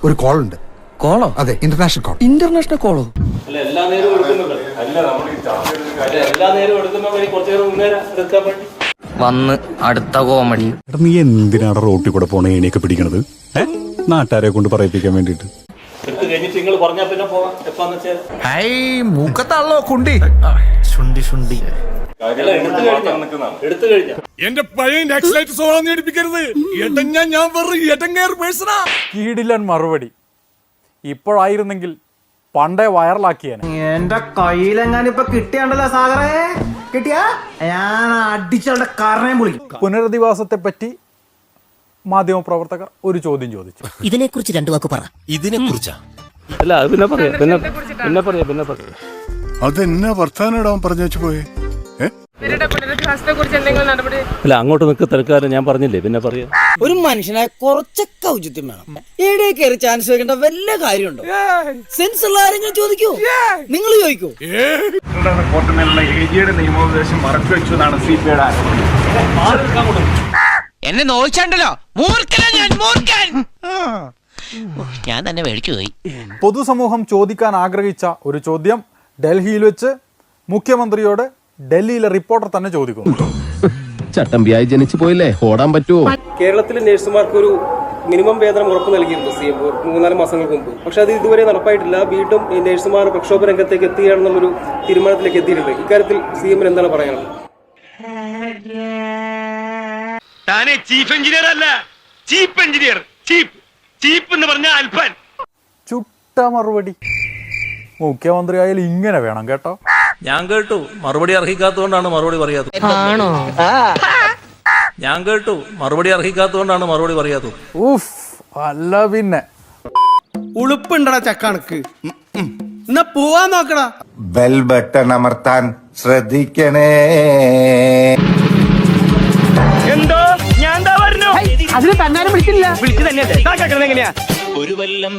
ഒരു കോൾ ഉണ്ട് കോളോ? അതെ ഇന്റർനാഷണൽ കോൾ ഇന്റർനാഷണൽ കോളോ അല്ല എല്ലാ നേരവും വന്ന് അടുത്ത കോമഡി എടാ നീ എന്തിനാണ് റോട്ടി കൂടെ പോണേ ഏണിയൊക്കെ പിടിക്കണത്? ഏ? നാട്ടുകാരെ കൊണ്ട് പറയിപ്പിക്കാൻ വേണ്ടിട്ട് ഹൈ മൂക്കത്താണല്ലോ കുണ്ടി. ശുണ്ടി ശുണ്ടി എന്റെ പഴയ നെക്സ്റ്റ് സോളാന്ന് എടുപ്പിക്കരുത്. എട്ടഞ്ഞ ഞാൻ പേഴ്സണാ. കീടിലൻ മറുപടി. ഇപ്പോഴായിരുന്നെങ്കിൽ പണ്ടേ വൈറലാക്കിയാണ് എന്റെ കയ്യിലെങ്ങാനിപ്പൊ കിട്ടിയാണ്ടല്ലോ സാഗറേ? കിട്ടിയാ? ഞാൻ അടിച്ചവളുടെ കാരണം വിളിക്കും. പുനരധിവാസത്തെ പറ്റി മാധ്യമപ്രവർത്തകർ ഒരു ചോദ്യം ചോദിച്ചു. ഇതിനെക്കുറിച്ച് രണ്ടു വാക്ക് പറ. ഇതിനെക്കുറിച്ചാ? അല്ല പിന്നെ പറയാം. പിന്നെ പിന്നെ പറയാം പിന്നെ പറയാം. അതെന്നാ വർത്താനം പറഞ്ഞു വെച്ച് പോയേ? അല്ല അങ്ങോട്ട് നിൽക്ക് തൽക്കാലം ഞാൻ പറഞ്ഞില്ലേ? പിന്നെ പറയാ. ഒരു മനുഷ്യനെ കുറച്ചൊക്കെ ഔചിത്യം വേണം. എവിടെ കയറി ചാൻസ് വെക്കേണ്ട വല്ല കാര്യമുണ്ടോ? സെൻസ് ഉള്ള ആരെങ്കിലും ചോദിക്കൂ. നിങ്ങൾ ചോദിക്കൂ. എന്നെ നോയിച്ചാണ്ടല്ലോ മൂർഖനാ ഞാൻ മൂർഖൻ. ഞാൻ തന്നെ മേടിച്ചു പോയി. പൊതുസമൂഹം ചോദിക്കാൻ ആഗ്രഹിച്ച ഒരു ചോദ്യം ഡൽഹിയിൽ വെച്ച് മുഖ്യമന്ത്രിയോട് ഡൽഹിയിലെ റിപ്പോർട്ടർ തന്നെ ചോദിക്കുന്നു ചട്ടമ്പിയായി ജനിച്ചു പോയില്ലേ? ഓടാൻ പറ്റുമോ? കേരളത്തിലെ നഴ്സുമാർക്ക് ഒരു മിനിമം വേതനം ഉറപ്പ് നൽകിയിരുന്നു സി എം മൂന്നാൽ മാസങ്ങൾക്ക് മുമ്പ്. പക്ഷെ അത് ഇതുവരെ നടപ്പായിട്ടില്ല. വീണ്ടും ഈ നഴ്സുമാർ പ്രക്ഷോഭ രംഗത്തേക്ക് എത്തുകയാണെന്നുള്ളൊരു തീരുമാനത്തിലേക്ക് എത്തിയിട്ടുണ്ട്. ഇക്കാര്യത്തിൽ സി എമ്മിന് എന്താണ് പറയാനുള്ളത്? താനെ ചീഫ് എഞ്ചിനീയർ അല്ല. Chief engineer. ചീപ്പ് ചീപ്പ് എന്ന് പറഞ്ഞ അൽപ്പൻ ചുട്ട മറുപടി. മുഖ്യമന്ത്രിയായാലും ഇങ്ങനെ വേണം കേട്ടോ. ഞാൻ കേട്ടു. മറുപടി അർഹിക്കാത്തതുകൊണ്ടാണ് മറുപടി പറയാത്തത്. ഞാൻ കേട്ടു. മറുപടി അർഹിക്കാത്തതുകൊണ്ടാണ് മറുപടി പറയാത്തത്. ഉഫ് അല്ല പിന്നെ. ഉളുപ്പുണ്ടടാ ചക്കണക്ക്. എന്നാ പോവാൻ നോക്കടാ. ബെൽ ബട്ടൺ അമർത്താൻ ശ്രദ്ധിക്കണേ. എന്തോ? ഞാൻ എന്താ പറഞ്ഞു? അതിന് തന്നാലും വിളിച്ചില്ല. വിളിച്ചു തന്നെ എങ്ങനെയാ? ഒരു വല്ലം